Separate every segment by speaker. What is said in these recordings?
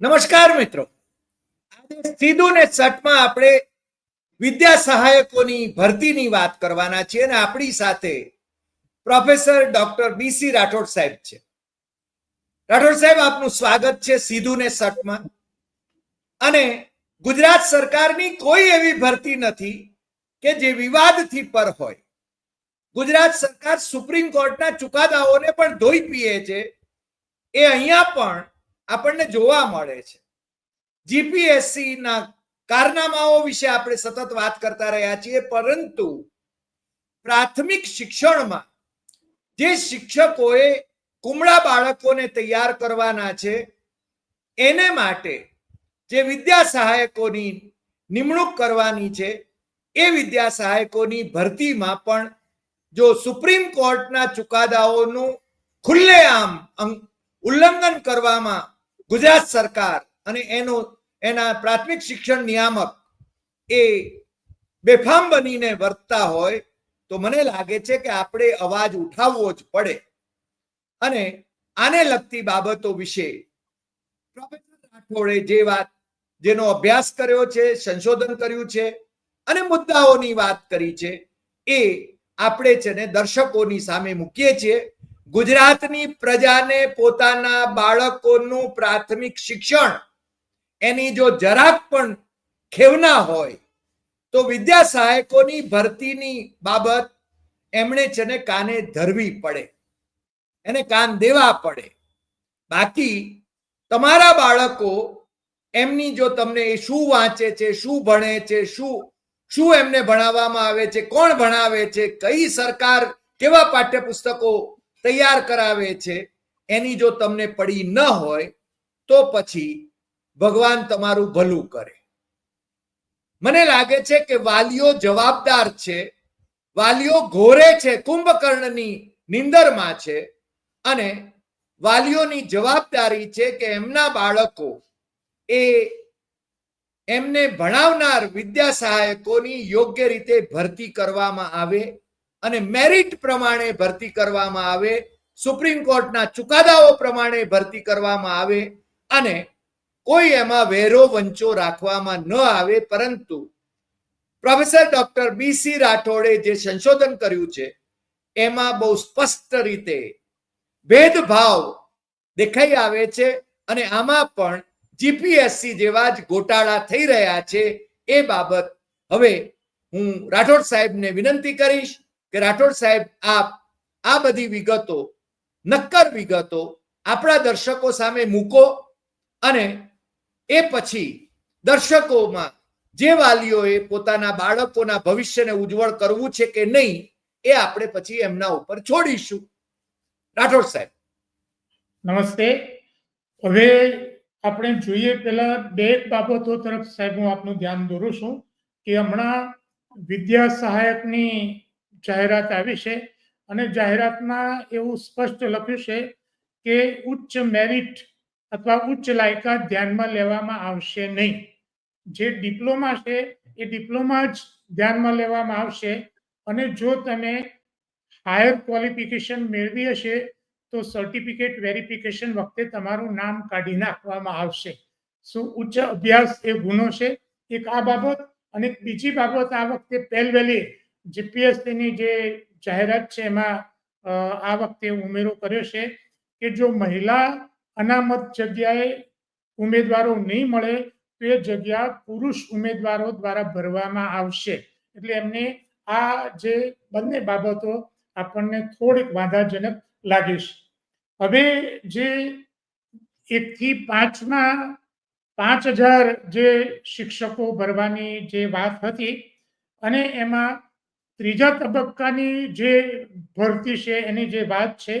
Speaker 1: નમસ્કાર મિત્રો. આજે સીધું ને સટમાં આપણે વિદ્યા સહાયકોની ભરતીની વાત કરવાના છીએ અને આપણી સાથે પ્રોફેસર ડોક્ટર બીસી રાઠોડ સાહેબ છે. રાઠોડ સાહેબ, આપનું સ્વાગત છે સીધું ને સટમાં. અને ગુજરાત સરકારની કોઈ એવી ભરતી નથી કે જે વિવાદથી પર હોય. ગુજરાત સરકાર સુપ્રીમ કોર્ટના ચુકાદાઓને પણ ધોઈ પીએ છે. એ અહીંયા પણ આપણને જોવા મળે છે. જીપીએસસી ના કારનામાઓ વિશે આપણે સતત વાત કરતા રહ્યા છીએ, પરંતુ પ્રાથમિક શિક્ષણમાં જે શિક્ષકોએ કુમળા બાળકોને તૈયાર કરવાના છે, એને માટે જે વિદ્યા સહાયકોની નિમણૂક કરવાની છે, એ વિદ્યા સહાયકોની ભરતીમાં પણ જો સુપ્રીમ કોર્ટના ચુકાદાઓનું ખુલ્લેઆમ ઉલ્લંઘન કરવામાં ગુજરાત સરકાર અને એનો, એના પ્રાથમિક શિક્ષણ નિયામક એ બેફામ બનીને વર્તતા હોય તો મને લાગે છે કે આપણે અવાજ ઉઠાવવો જ પડે. અને આને લગતી બાબતો વિશે પ્રોફેસર રાઠોડે જે વાત, જેનો અભ્યાસ કર્યો છે, સંશોધન કર્યું છે અને મુદ્દાઓની વાત કરી છે એ આપણે છે ને દર્શકોની સામે મૂકીએ છીએ. ગુજરાતની પ્રજાને પોતાના બાળકોનું પ્રાથમિક શિક્ષણ એની જો જરાક પણ ખેવના હોય, તો વિદ્યા સહાયકોની ભરતીની બાબત એમણે છે ને કાને ધરવી પડે. એને કાન દેવા પડે. બાકી તમારા બાળકો એમની જો તમને એ શું વાંચે છે, શું ભણે છે, શું શું એમને ભણાવવામાં આવે છે, કોણ ભણાવે છે, કઈ સરકાર કેવા પાઠ્યપુસ્તકો તૈયાર કરાવે છે. એની જો તમને પડી ન હોય, તો પછી ભગવાન તમારું ભલું કરે. મને લાગે છે કે વાલીઓ જવાબદાર છે. વાલીઓ ઘોરે છે, કુંભકર્ણની નિંદરમાં છે. અને વાલીઓની જવાબદારી છે કે એમના બાળકો એ એમને ભણાવનાર વિદ્યા સહાયકોની યોગ્ય રીતે ભરતી કરવામાં આવે. અને મેરિટ પ્રમાણે ભરતી કરવામાં આવે, સુપ્રીમ કોર્ટના ચુકાદાઓ પ્રમાણે ભરતી કરવામાં આવે અને કોઈ એમાં વેરો વંચો રાખવામાં ન આવે, પરંતુ પ્રોફેસર ડોક્ટર બીસી રાઠોડે જે સંશોધન કર્યું છે, એમાં બહુ સ્પષ્ટ રીતે ભેદભાવ દેખાઈ આવે છે અને આમાં પણ જીપીએસસી જેવા જ ગોટાળા થઈ રહ્યા છે, એ બાબત હવે હું રાઠોડ સાહેબને વિનંતી કરીશ કે રાઠોડ સાહેબ, આપ, આ બધી વિગતો, નક્કર વિગતો આપણા દર્શકો સામે મૂકો અને એ પછી દર્શકોમાં જે વાલીઓએ પોતાના બાળકોના ભવિષ્યને ઉજ્જવળ કરવું છે કે નહીં, એ આપણે પછી એમના ઉપર છોડીશું. રાઠોડ સાહેબ.
Speaker 2: નમસ્તે. હવે આપણે જોઈએ પેલા બે બાબતો તરફ સાહેબ હું આપનું ધ્યાન દોરું છું કે હમણાં વિદ્યા સહાયકની જાહેરાત આવી છે અને જાહેરાતમાં એવું સ્પષ્ટ લખ્યું છે કે ઉચ્ચ મેરિટ અથવા ઉચ્ચ લાયકાત ધ્યાનમાં લેવામાં આવશે નહીં. જે ડિપ્લોમા છે, એ ડિપ્લોમા જ ધ્યાનમાં લેવામાં આવશે અને જો તમે હાયર ક્વોલિફિકેશન મેળવી હશે, તો સર્ટિફિકેટ વેરિફિકેશન વખતે તમારું નામ કાઢી નાખવામાં આવશે. શું ઉચ્ચ અભ્યાસ એ ગુનો છે? એક આ બાબત અને બીજી બાબત આ વખતે પહેલવેલી જીપીએસસીની જે જાહેરાત છે એમાં આ વખતે ઉમેરો કર્યો છે કે જો મહિલા અનામત જગ્યાએ ઉમેદવારો નહીં મળે, તો એ જગ્યા પુરુષ ઉમેદવારો દ્વારા ભરવામાં આવશે. એટલે એમને આ જે બંને બાબતો આપણને થોડીક વાંધાજનક લાગે છે. હવે જે એકથી પાંચમાં પાંચ હજાર જે શિક્ષકો ભરવાની જે વાત હતી અને એમાં ત્રીજા તબક્કાની જે ભરતી છે, એની જે વાત છે,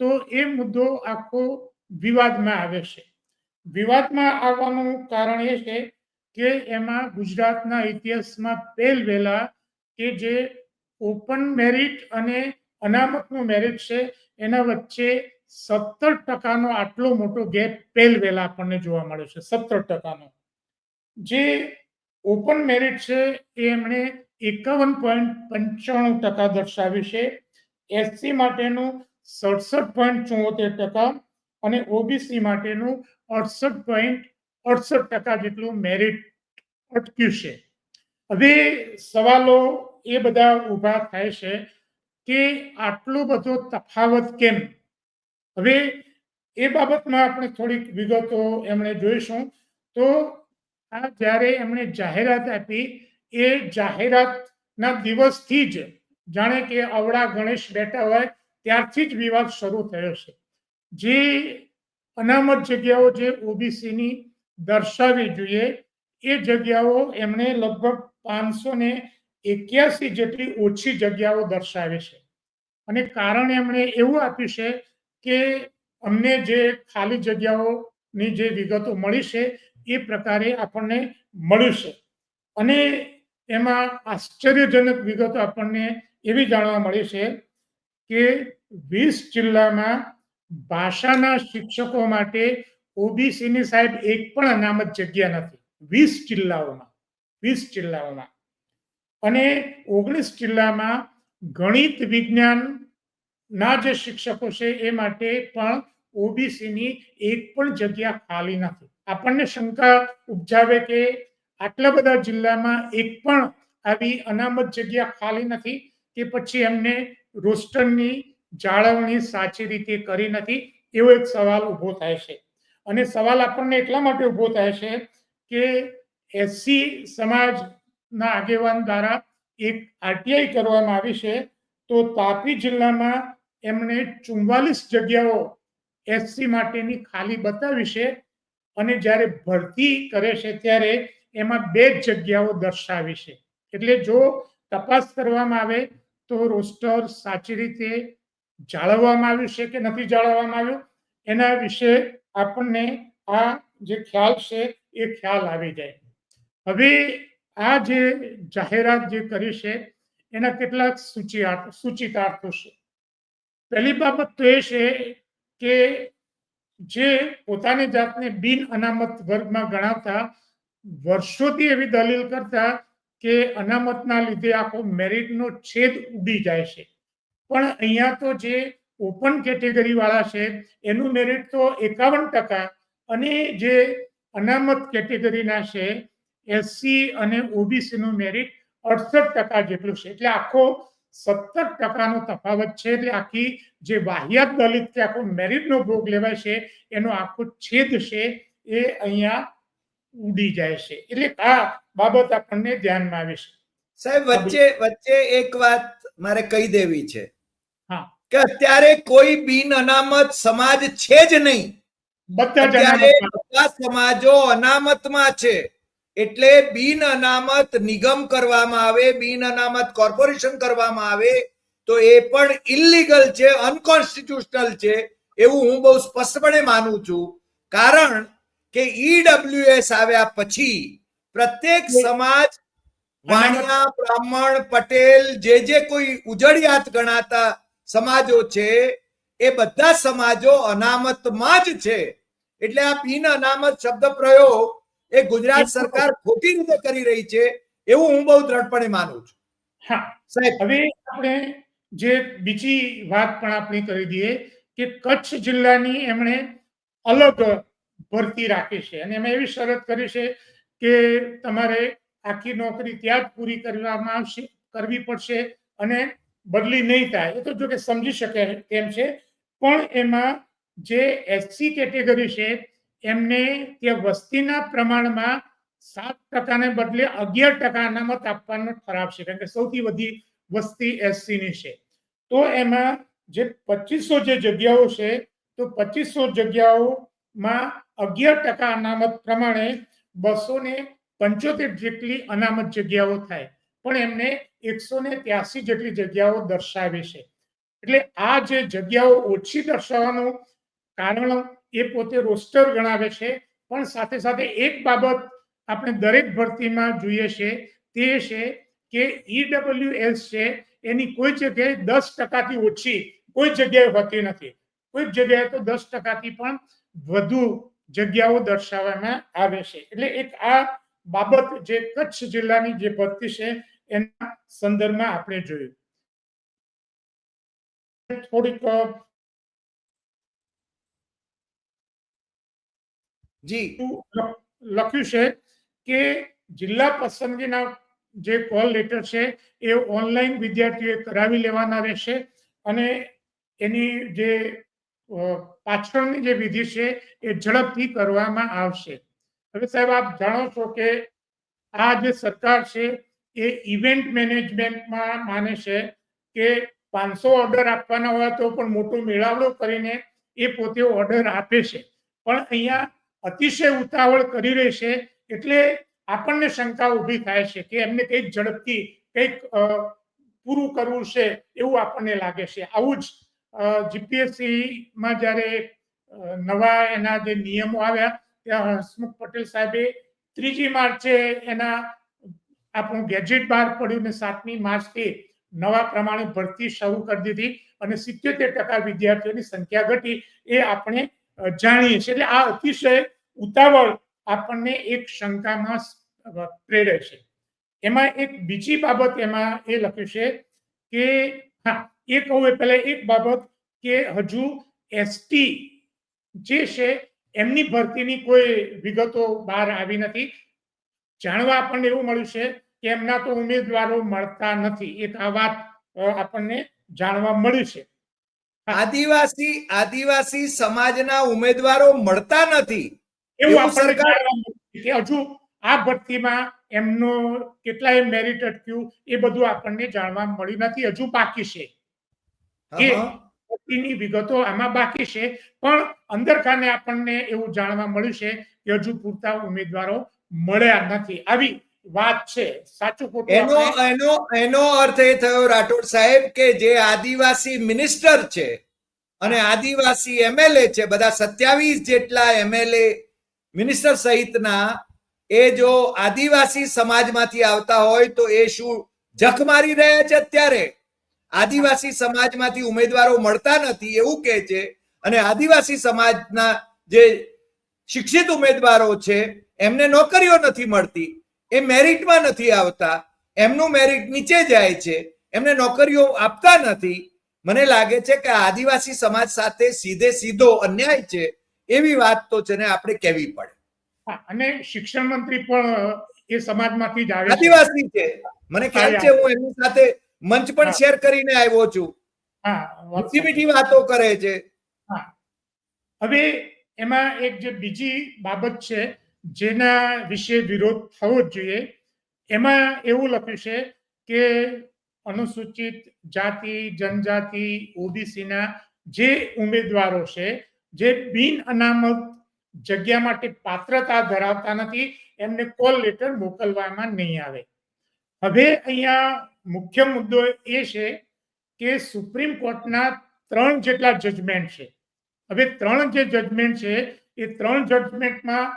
Speaker 2: તો એ મુદ્દો આખો વિવાદમાં આવે છે. વિવાદમાં આવવાનું કારણ એ છે કે એમાં ગુજરાતના ઇતિહાસમાં પહેલ વહેલા કે જે ઓપન મેરિટ અને અનામતનું મેરિટ છે, એના વચ્ચે સત્તર ટકાનો આટલો મોટો ગેપ પહેલ વહેલા આપણને જોવા મળે છે, સત્તર ટકાનો. જે ઓપન મેરિટ છે, એ એમણે એકાવન પોઈન્ટ પંચાણું ટકા દર્શાવે છે. એસસી માટેનું સડસઠ પોઈન્ટ ચુમ્મોતેર ટકા અને ઓબીસી માટેનું અડસઠ પોઈન્ટ અડસઠ ટકા જેટલું મેરિટ અટક્યું છે. હવે સવાલો એ બધા ઊભા થાય છે કે આટલો બધો તફાવત કેમ? હવે એ બાબતમાં આપણે થોડીક વિગતો એમણે જોઈશું. તો આ જ્યારે એમણે જાહેરાત આપી એ જાહેરાતના દિવસથી જ જાણે કે અવળા ગણેશ બેઠા હોય ત્યારથી જ વિવાદ શરૂ થયો છે. જે અનામત જગ્યાઓ જે ઓબીસીની દર્શાવવી જોઈએ, એ જગ્યાઓ એમણે લગભગ પાંચસો ને એક્યાસી જેટલી ઓછી જગ્યાઓ દર્શાવે છે. અને કારણ એમણે એવું આપ્યું છે કે અમને જે ખાલી જગ્યાઓની જે વિગતો મળી છે, એ પ્રકારે આપણને મળ્યું છે. અને એમાં આશ્ચર્યજનક વિગતો આપણને એવી જાણવા મળી છે કે વીસ જિલ્લામાં ભાષાના શિક્ષકો માટે ઓબીસીની સાહેબ એક પણ અનામત જગ્યા નથી. વીસ જિલ્લાઓમાં વીસ જિલ્લાઓમાં. અને ઓગણીસ જિલ્લામાં ગણિત વિજ્ઞાન ના જે શિક્ષકો છે એ માટે પણ ઓબીસીની એક પણ જગ્યા ખાલી નથી. આપણને શંકા ઉપજાવે કે આટલા બધા જિલ્લામાં એક પણ આવી અનામત જગ્યા ખાલી નથી કે પછી એમને રોસ્ટરની જાળવણી સાચી રીતે કરી નથી એવો એક સવાલ ઊભો થાય છે. અને સવાલ આપણને એટલા માટે ઊભો થાય છે કે એસસી સમાજના આગેવાન દ્વારા એક આરટીઆઈ કરવામાં આવી છે તો તાપી જિલ્લામાં એમણે ચુમ્વાલીસ જગ્યાઓ એસસી માટેની ખાલી બતાવી છે અને જ્યારે ભરતી કરે છે ત્યારે એમાં બે જગ્યાઓ દર્શાવી છે. એટલે જો તપાસ કરવામાં આવે તો રોસ્ટર સાચી રીતે જાળવવામાં આવ્યું છે કે નથી જાળવવામાં આવ્યું? એના વિશે આપણને આ જે ખ્યાલ છે એ ખ્યાલ આવી જાય. હવે આ જે જાહેરાત જે કરી છે, એના કેટલાક સૂચિયાર્થ સૂચિતાર્થો છે. પહેલી બાબત તો એ છે કે જે પોતાની જાતને બિન અનામત વર્ગમાં ગણાવતા વર્ષોથી એવી દલીલ કરતા કે અનામતના લીધે આખો મેરિટનો છેદ ઉડી જાય છે. પણ અહીંયા તો જે ઓપન કેટેગરી વાળા છે, એનું મેરિટ તો એકાવન ટકા અને જે અનામત કેટેગરીના છે, એસસી અને ઓબીસીનું મેરિટ અડસઠ ટકા જેટલું છે. એટલે આખો સત્તર ટકાનો તફાવત છે, એટલે આખી જે વાહિયાત દલિત કે આખો મેરિટનો ભોગ લેવાય છે, એનો આખો છેદ છે એ અહીંયા ઉડી જાય છે. એટલે આ બાબત આપણને ધ્યાનમાં આવે છે.
Speaker 1: સાહેબ વચ્ચે વચ્ચે એક વાત મારે કહી દેવી છે.
Speaker 2: હા.
Speaker 1: કે અત્યારે કોઈ બિન અનામત સમાજ છે જ નહીં.
Speaker 2: બધા
Speaker 1: સમાજો અનામતમાં છે. એટલે બિન અનામત નિગમ કરવામાં આવે બિન અનામત કોર્પોરેશન કરવામાં આવે તો એ પણ ઇલીગલ છે અનકોન્સ્ટિટ્યુશનલ છે એવું હું બહુ સ્પષ્ટપણે માનું છું. કારણ કે ઈડબ્લ્યુએસ આવ્યા પછી પ્રત્યેક સમાજ વાણિયા બ્રાહ્મણ પટેલ જે જે કોઈ ઉજળિયાત ગણાતા સમાજો છે એ બધા સમાજો અનામતમાં જ છે. એટલે આ બિન અનામત શબ્દ પ્રયોગ એ ગુજરાત સરકાર ખોટી રીતે કરી રહી છે એવું હું બહુ દ્રઢપણે માનું છું.
Speaker 2: હા.
Speaker 1: સાહેબ.
Speaker 2: હવે આપણે જે બીજી વાત પણ આપણે કરી દઈએ કે કચ્છ જિલ્લાની એમણે અલગ ભરતી રાખી છે. અને એમાં એવી શરત કરી છે કે તમારે આખી નોકરી ત્યાં જ પૂરી કરવામાં આવશે, કરવી પડશે અને બદલી નહીં થાય. એ તો જો કે સમજી શકે તેમ છે. પણ એમાં જે એસસી કેટેગરી છે, એમને ત્યાં વસ્તીના પ્રમાણમાં સાત ટકાને બદલે અગિયાર ટકા અનામત આપવાનો ઠરાવ છે. કારણ કે સૌથી વધી વસ્તી એસસી ની છે. તો એમાં જે પચીસો જે જગ્યાઓ છે, તો પચીસો જગ્યાઓમાં અગિયાર ટકા અનામત પ્રમાણે બસો ને પંચોતેર જેટલી અનામત જગ્યાઓ થાય. પણ એમને એકસો ને ત્યાસી જેટલી જગ્યાઓ દર્શાવે છે. એટલે આ જે જગ્યાઓ ઓછી દર્શાવવાનું કારણ એ પોતે રોસ્ટર ગણાવે છે. પણ સાથે સાથે એક બાબત આપણે દરેક ભરતીમાં જોઈએ છે તે છે કે ઈડબ્લ્યુએસ છે એની કોઈ જગ્યાએ દસ ટકાથી ઓછી કોઈ જગ્યાએ હોતી નથી. કોઈ જગ્યાએ તો દસ ટકાથી પણ વધુ જગ્યાઓ દર્શાવવામાં આવે છે. એટલે એક આ બાબત જે કચ્છ જિલ્લાની જે ભરતી છે એના સંદર્ભમાં આપણે જોયું. થોડીક
Speaker 1: જી.
Speaker 2: લખ- લખ્યું છે કે જિલ્લા પસંદગીના જે કોલ લેટર છે એ ઓનલાઈન વિદ્યાર્થીઓએ કરાવી લેવાના રહેશે અને એની જે પાછળની જે વિધિ છે એ ઝડપથી કરવામાં આવશે. હવે સાહેબ, આપ જાણો છો કે આ જે સરકાર છે એ ઇવેન્ટ મેનેજમેન્ટમાં માને છે કે પાંચસો ઓર્ડર આપવાના હોય તો પણ મોટો મેળાવડો કરીને એ પોતે ઓર્ડર આપે છે. પણ અહીંયા અતિશય ઉતાવળ કરી રહી છે એટલે આપણને શંકા ઊભી થાય છે કે એમને કંઈક ઝડપથી કંઈક પૂરું કરવું છે એવું આપણને લાગે છે. આવું જ જીપીએસસી માં જ્યારે નવા એના જે નિયમો આવ્યા, ત્યાં હસમુખ પટેલ સાહેબે ત્રીજી માર્ચે એના આપણું ગેજેટ બહાર પડ્યું ને સાતમી માર્ચથી નવા પ્રમાણે ભરતી શરૂ કરી દીધી અને સિત્યોતેર ટકા વિદ્યાર્થીઓની સંખ્યા ઘટી એ આપણે જાણીએ છીએ. એટલે આ અતિશય ઉતાવળ આપણને એક શંકામાં પ્રેરે છે. એમાં એક બીજી બાબત એમાં એ લખ્યું છે કે, હા એ કહું એ પહેલા એક બાબત કે હજુ એસટી જે છે એમની ભરતીની કોઈ વિગતો બહાર આવી નથી. જાણવા આપણને એવું મળ્યું છે કે એમના તો ઉમેદવારો મળતા નથી. એક આ વાત આપણને જાણવા મળ્યું છે.
Speaker 1: આદિવાસી આદિવાસી સમાજના ઉમેદવારો મળતા નથી.
Speaker 2: એવું
Speaker 1: સરકાર-
Speaker 2: હજુ આ ભરતીમાં એમનો કેટલાય મેરિટ અટક્યું એ બધું આપણને જાણવા મળ્યું નથી. હજુ બાકી છે. એ
Speaker 1: હા,
Speaker 2: વિગતો આમાં બાકી છે. પણ અંદરખાને આપણને એવું જાણવા મળ્યું છે કે હજુ પૂરતા ઉમેદવારો મળ્યા નથી. આવી વાત છે. સાચું ખોટું
Speaker 1: એનો એનો એનો અર્થ એ થયો રાઠોડ સાહેબ કે જે આદિવાસી મિનિસ્ટર છે અને આદિવાસી એમએલએ છે બધા સત્યાવીસ જેટલા એમએલએ મિનિસ્ટર સહિતના એ જો આદિવાસી સમાજમાંથી આવતા હોય તો એ શું જખ મારી રહ્યા છે અત્યારે? આદિવાસી સમાજમાંથી ઉમેદવારો મળતા નથી એવું કહે છે. અને આદિવાસી સમાજના જે શિક્ષિત ઉમેદવારો છે એમને નોકરીઓ નથી મળતી એ મેરિટમાં નથી આવતા એમનું મેરિટ નીચે જાય છે એમને નોકરીઓ આપતા નથી. મને લાગે છે કે આદિવાસી સમાજ સાથે સીધે સીધો અન્યાય છે એવી વાત તો છે ને આપણે કહેવી પડે.
Speaker 2: અને શિક્ષણ મંત્રી પણ એ સમાજમાંથી જ આવે
Speaker 1: આદિવાસી છે. મને ખ્યાલ છે હું એમની સાથે મંચ પણ શેર કરીને આવ્યો છું. મીઠી વાતો કરે છે.
Speaker 2: હવે એમાં એક જે બીજી બાબત છે જેના વિશે વિરોધ થવો જ જોઈએ એમાં એવું લખ્યું છે કે અનુસૂચિત જાતિ જનજાતિ ઓબીસીના જે ઉમેદવારો છે જે બિન અનામત જગ્યા માટે પાત્રતા ધરાવતા નથી એમને કોલ લેટર મોકલવામાં નહીં આવે. હવે અહીંયા મુખ્ય મુદ્દો એ છે કે સુપ્રીમ કોર્ટના ત્રણ જેટલા જજમેન્ટ છે. હવે ત્રણ જે જજમેન્ટ છે, એ ત્રણ જજમેન્ટમાં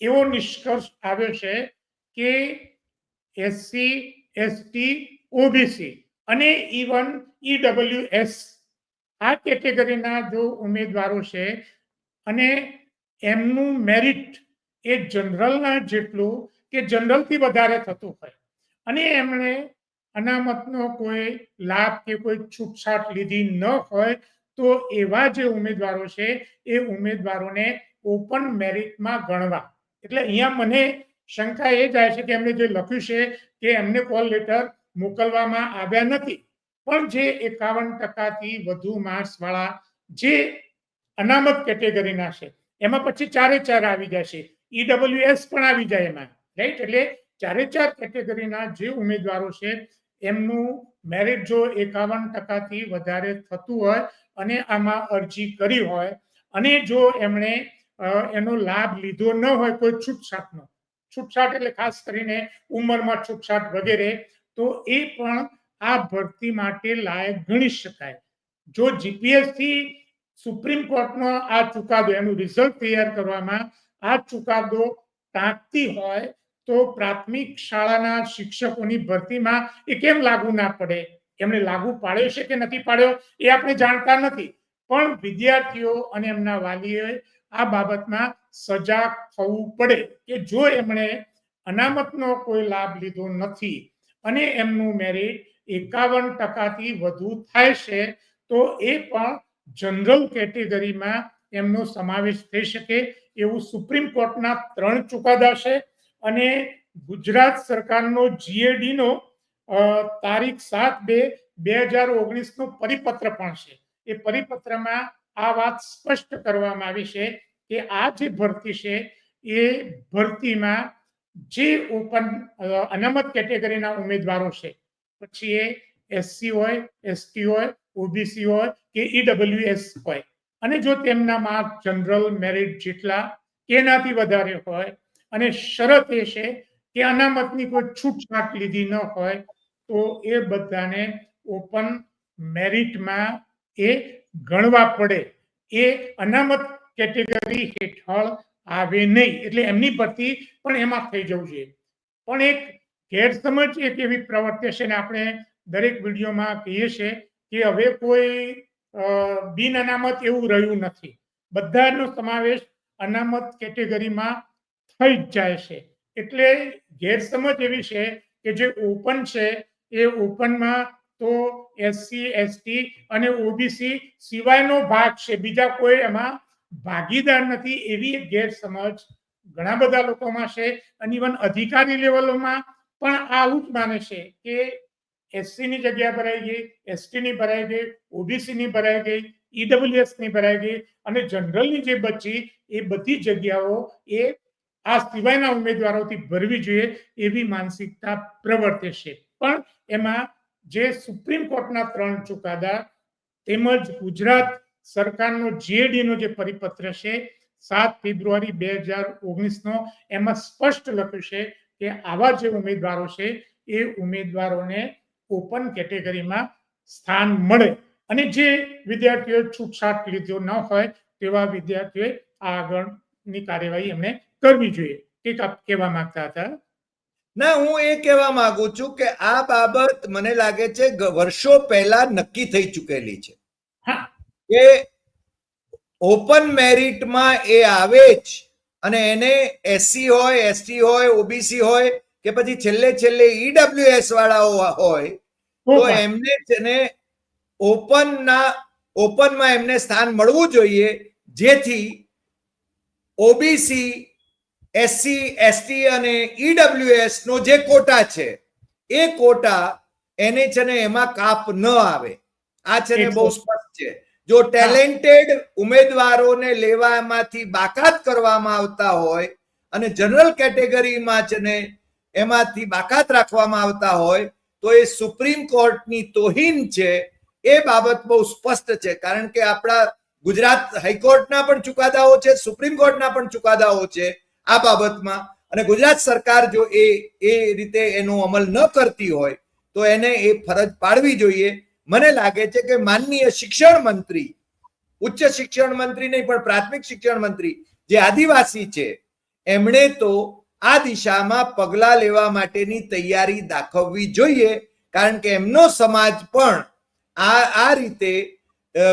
Speaker 2: એવો નિષ્કર્ષ આવ્યો છે કે એસસી એસટી ઓબીસી અને ઇવન ઈડબ્લ્યુએસ આ કેટેગરીના જો ઉમેદવારો છે અને એમનું મેરિટ એ જનરલના જેટલું કે જનરલથી વધારે થતું હોય. અને એમણે અનામતનો કોઈ લાભ કે કોઈ છૂટછાટ લીધી ન હોય, તો એવા જે ઉમેદવારો છે, એ ઉમેદવારોને ઓપન મેરિટમાં ગણવા. એટલે અહીંયા મને શંકા એ જાય છે કે એમણે જે લખ્યું છે કે એમને કોલ લેટર મોકલવામાં આવ્યા નથી. પણ જે એકાવન ટકાથી વધુ માર્ક્સ વાળા જે અનામત કેટેગરીના છે, એમાં પછી ચારે ચાર આવી જાય છે. ઈડબ્લ્યુએસ પણ આવી જાય એમાં રાઈટ એટલે ચારે ચાર કેટેગરીના જે ઉમેદવારો છે એમનું મેરિટ જો એકાવન ટકાથી વધારે થતું હોય અને આમાં અરજી કરી હોય અને જો એમણે એનો લાભ લીધો ન હોય કોઈ છૂટછાટનો, છૂટછાટ એટલે ખાસ કરીને ઉંમરમાં છૂટછાટ વગેરે, તો એ પણ આ ભરતી માટે લાયક ગણી શકાય. જો જીપીએસસી સુપ્રીમ કોર્ટનો આ ચુકાદો, એનું રિઝલ્ટ તૈયાર કરવામાં આ ચુકાદો ટાંકતી હોય તો પ્રાથમિક શાળાના શિક્ષકોની ભરતીમાં એ કેમ લાગુ ના પડે? એમણે લાગુ પાડ્યો છે કે નથી પાડ્યો? એ આપણે જાણતા નથી. પણ વિદ્યાર્થીઓ અને એમના વાલીઓએ આ બાબતમાં સજાગ થવું પડે કે જો એમણે અનામતનો કોઈ લાભ લીધો નથી અને એમનું મેરિટ એકાવન ટકાથી વધુ થાય છે, તો એ પણ જનરલ કેટેગરીમાં એમનો સમાવેશ થઈ શકે એવું સુપ્રીમ કોર્ટના ત્રણ ચુકાદા છે. અને ગુજરાત સરકારનો જીએડી નો તારીખ સાત બે બે હજાર ઓગણીસનો પરિપત્ર પણ છે. એ પરિપત્રમાં આ વાત સ્પષ્ટ કરવામાં આવી છે કે આ જે ભરતી છે એ ભરતીમાં જે ઓપન અનામત કેટેગરીના ઉમેદવારો છે, પછી એ એસસી હોય એસટી હોય ઓબીસી હોય કે ઈડબ્લ્યુએસ હોય. અને જો તેમનામાં જનરલ મેરિટ જેટલા એનાથી વધારે હોય અને શરત એ છે કે અનામતની કોઈ છૂટછાટ લીધી ન હોય, તો એ બધાને ઓપન મેરિટમાં એ ગણવા પડે. એ અનામત કેટેગરી હેઠળ આવે નહીં, એટલે એમની ભરતી પણ એમાં થઈ જવું જોઈએ. પણ એક ગેરસમજ એક એવી પ્રવર્તે છે ને આપણે દરેક વિડીયોમાં કહીએ છીએ કે હવે કોઈ બિન અનામત એવું રહ્યું નથી. બધાનો સમાવેશ અનામત કેટેગરીમાં થઈ જ જાય છે. એટલે ગેરસમજ એવી છે કે જે ઓપન છે, એ ઓપનમાં તો એસસી એસટી અને ઓબીસી સિવાયનો ભાગ છે. બીજા કોઈ એમાં ભાગીદાર નથી એવી એક ગેરસમજ ઘણા બધા લોકોમાં છે અને ઇવન અધિકારી લેવલોમાં પણ આવું જ માને છે કે એસસીની જગ્યા ભરાઈ ગઈ એસટીની ભરાઈ ગઈ ઓબીસીની ભરાઈ ગઈ ઈડબ્લ્યુએસની ભરાઈ ગઈ અને જનરલની જે બચી એ બધી જગ્યાઓ એ આ સિવાયના ઉમેદવારોથી ભરવી જોઈએ એવી માનસિકતા પ્રવર્તે છે. પણ એમાં જે સુપ્રીમ કોર્ટના ત્રણ ચુકાદા તેમજ ગુજરાત સરકારનો જીએડીનો જે પરિપત્ર છે, સાત ફેબ્રુઆરી બે હજાર ઓગણીસનો, એમાં સ્પષ્ટ લખ્યું છે કે આવા જે ઉમેદવારો છે, એ ઉમેદવારોને ઓપન કેટેગરીમાં સ્થાન મળે. અને જે વિદ્યાર્થીઓએ છૂટછાટ લીધો ન હોય તેવા વિદ્યાર્થીઓએ આ આગળની કાર્યવાહી એમણે કરવી જોઈએ. કંઈક કહેવા માંગતા હતા?
Speaker 1: ના હું એ કહેવા માંગુ છું કે આ બાબત મને લાગે છે વર્ષો પહેલા નક્કી થઈ ચૂકેલી છે.
Speaker 2: હા.
Speaker 1: કે ઓપન મેરિટમાં એ આવે જ અને એને એસસી હોય એસટી હોય ઓબીસી હોય કે પછી છેલ્લે છેલ્લે ઈડબ્લ્યુએસ વાળાઓ હોય
Speaker 2: તો
Speaker 1: તો એમને છે ને ઓપનના ઓપનમાં એમને સ્થાન મળવું જોઈએ જેથી ઓબીસી એસસી એસટી અને ઈડબ્લ્યુએસ નો જે કોટા છે એ કોટા એને છે ને એમાં કાપ ન આવે. આ છે ને બહુ સ્પષ્ટ છે. જો ટેલેન્ટેડ ઉમેદવારોને લેવામાંથી બાકાત કરવામાં આવતા હોય અને જનરલ કેટેગરીમાં છે ને એમાંથી બાકાત રાખવામાં આવતા હોય તો એ સુપ્રીમ કોર્ટની તોહીન છે એ બાબત બહુ સ્પષ્ટ છે. કારણ કે આપણા ગુજરાત હાઈકોર્ટના પણ ચુકાદાઓ છે, સુપ્રીમ કોર્ટના પણ ચુકાદાઓ છે આ બાબતમાં. અને ગુજરાત સરકાર જો એ એ રીતે એનો અમલ ન કરતી હોય, તો એને એ ફરજ પાડવી જોઈએ. મને લાગે છે કે માનનીય શિક્ષણ મંત્રી, ઉચ્ચ શિક્ષણ મંત્રી નહીં, પણ પ્રાથમિક શિક્ષણ મંત્રી જે આદિવાસી છે, એમણે તો આ દિશામાં પગલા લેવા માટેની તૈયારી દાખવવી જોઈએ. કારણ કે એમનો સમાજ પણ આ આ રીતે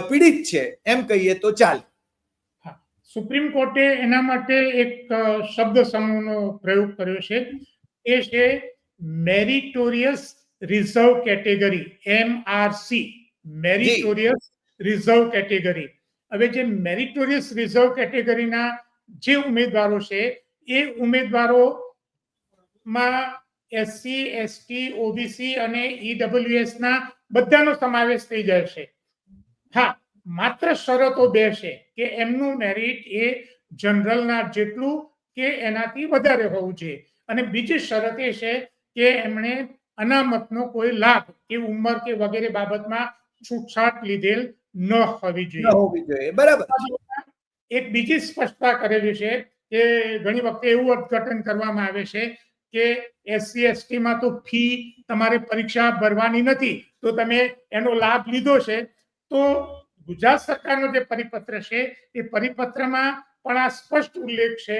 Speaker 1: પીડિત છે. એમ કહીએ તો ચાલે.
Speaker 2: સુપ્રીમ કોર્ટે એના માટે એક શબ્દ સમૂહનો પ્રયોગ કર્યો છે. એ છે meritorious reserve category MRC meritorious reserve category. હવે જે મેરિટોરિયસ રિઝર્વ કેટેગરીના જે ઉમેદવારો છે, એ ઉમેદવારો માં એસસી, એસટી, ઓબીસી અને ઈડબ્લ્યુએસ ના બધાનો સમાવેશ થઈ જાય છે. હા માત્ર શરતો બે છે કે એમનું મેરિટ એ જનરલના જેટલું કે એનાથી વધારે હોવું જોઈએ. અને બીજી શરત એ છે કે એમણે અનામતનો કોઈ લાભ કે ઉંમર કે વગેરે બાબતમાં છૂટછાટ લીધેલ ન હોવી જોઈએ.
Speaker 1: બરાબર.
Speaker 2: એક બીજી સ્પષ્ટતા કરેલી છે કે ઘણી વખતે એવું અર્થઘટન કરવામાં આવે છે કે એસસી એસટી માં તો ફી તમારે પરીક્ષા ભરવાની નથી. તો તમે એનો લાભ લીધો છે તો ગુજરાત સરકારનો જે પરિપત્ર છે એ પરિપત્રમાં પણ આ સ્પષ્ટ ઉલ્લેખ છે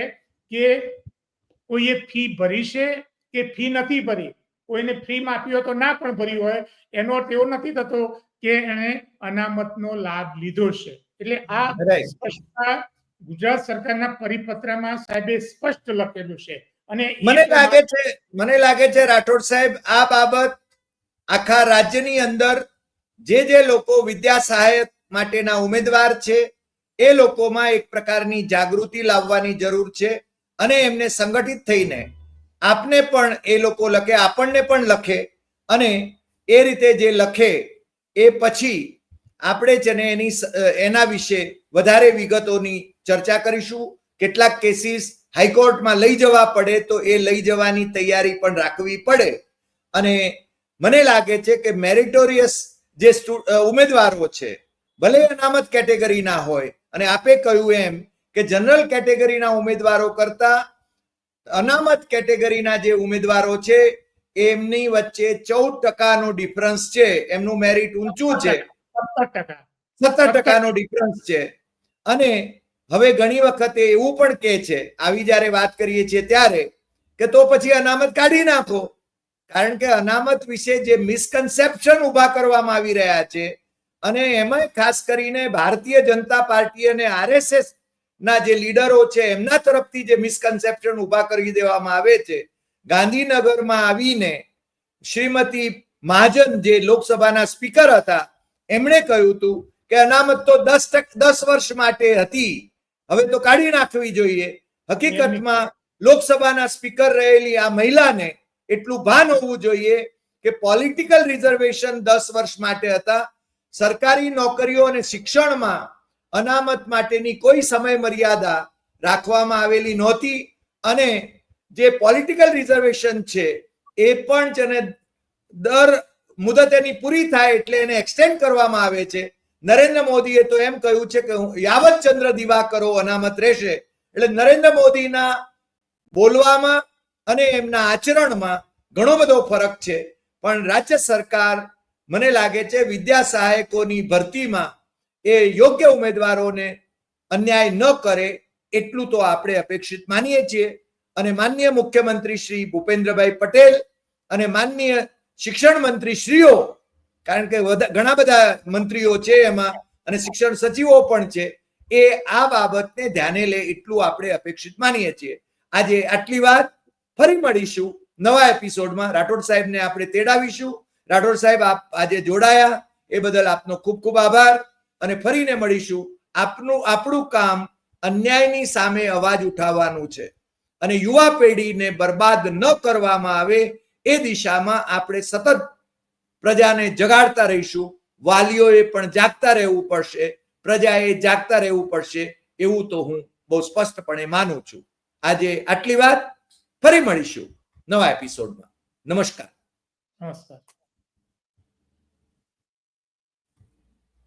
Speaker 2: કે કોઈએ ફી ભરી છે કે ફી નથી ભરી. કોઈને ફી આપી હોય તો ના પણ ભરી હોય. એનો અર્થ એવો નથી થતો કે એણે અનામતનો લાભ લીધો છે. એટલે આ સ્પષ્ટતા ગુજરાત સરકારના પરિપત્રમાં સાહેબે સ્પષ્ટ લખેલું છે. અને
Speaker 1: મને લાગે છે મને લાગે છે રાઠોડ સાહેબ આ બાબત આખા રાજ્યની અંદર જે જે લોકો વિદ્યા સહાયક માટેના ઉમેદવાર છે, એ લોકોમાં એક પ્રકારની જાગૃતિ લાવવાની જરૂર છે અને એમને સંગઠિત થઈને આપને પણ એ લોકો લખે, આપણને પણ લખે અને એ રીતે જે લખે એ પછી આપણે છે ને એની એના વિશે વધારે વિગતોની ચર્ચા કરીશું. કેટલાક કેસીસ હાઈકોર્ટમાં લઈ જવા પડે તો એ લઈ જવાની તૈયારી પણ રાખવી પડે. અને મને લાગે છે કે મેરિટોરિયસ જે ઉમેદવારો છે ભલે અનામત કેટેગરીના હોય અને આપે કહ્યું એમ કે જનરલ કેટેગરીના ઉમેદવારો કરતા અનામત કેટેગરીના જે ઉમેદવારો છે એમની વચ્ચે ચૌદ ટકાનો ડિફરન્સ છે એમનું મેરિટ ઊંચું છે.
Speaker 2: સત્તર ટકા.
Speaker 1: સત્તર ટકાનો ડિફરન્સ છે. અને હવે ઘણી વખતે એવું પણ કે છે આવી જ્યારે વાત કરીએ છીએ ત્યારે કે તો પછી અનામત કાઢી નાખો. કારણ કે અનામત વિશે જે મિસકન્સેપ્શન ઊભા કરવામાં આવી રહ્યા છે, અને એમાં ખાસ કરીને ભારતીય જનતા પાર્ટી અને આરએસએસ ના જે લીડરો છે, એમના તરફથી જે મિસકન્સેપ્શન ઊભા કરી દેવામાં આવે છે, ગાંધીનગરમાં આવીને શ્રીમતી મહાજન જે લોકસભાના સ્પીકર હતા, એમણે કહ્યું હતું કે અનામત તો દસ દસ વર્ષ માટે હતી, હવે તો કાઢી નાખવી જોઈએ. હકીકતમાં લોકસભાના સ્પીકર રહેલી આ મહિલાને એટલું ભાન હોવું જોઈએ કે પોલિટિકલ રિઝર્વેશન દસ વર્ષ માટે હતા. સરકારી નોકરીઓ અને શિક્ષણમાં અનામત માટેની કોઈ સમય મર્યાદા રાખવામાં આવેલી નહોતી અને જે પોલિટિકલ રિઝર્વેશન છે એ પણ જેને દર મુદત એની પૂરી થાય એટલે એને એક્સટેન્ડ કરવામાં આવે છે. નરેન્દ્ર મોદીએ તો એમ કહ્યું છે કે હું- યાવત ચંદ્ર દિવાકરો અનામત રહેશે. એટલે નરેન્દ્ર મોદીના બોલવામાં અને એમના આચરણમાં ઘણો બધો ફરક છે. પણ રાજ્ય સરકાર મને લાગે છે વિદ્યા સહાયકોની ભરતીમાં એ યોગ્ય ઉમેદવારોને અન્યાય ન કરે એટલું તો આપણે અપેક્ષિત માનીએ છીએ. અને માનનીય મુખ્યમંત્રી શ્રી ભૂપેન્દ્રભાઈ પટેલ અને માનનીય શિક્ષણ મંત્રી શ્રીઓ કારણ કે ઘણા બધા મંત્રીઓ છે એમાં અને શિક્ષણ સચિવો પણ છે, એ આ બાબતને ધ્યાને લે એટલું આપણે અપેક્ષિત માનીએ છીએ. આજે આટલી વાત. ફરી મળીશું નવા એપિસોડમાં. રાઠોડ સાહેબને આપણે તેડાવીશું. રાઠોડ સાહેબ, આપ આજે જોડાયા. એ બદલ આપનો ખૂબ ખૂબ આભાર. અને ફરીને મળીશું. આપનું, આપણું કામ અન્યાયની સામે અવાજ ઉઠાવવાનું છે. અને યુવા પેઢીને બરબાદ ન કરવામાં આવે એ દિશામાં આપણે સતત પ્રજાને જગાડતા રહીશું. વાલીઓએ પણ જાગતા રહેવું પડશે. પ્રજાએ જાગતા રહેવું પડશે. એવું તો હું બહુ સ્પષ્ટપણે માનું છું. આજે આટલી વાત. ફરી મળીશું નવા એપિસોડમાં નમસ્કાર.
Speaker 2: નમસ્કાર.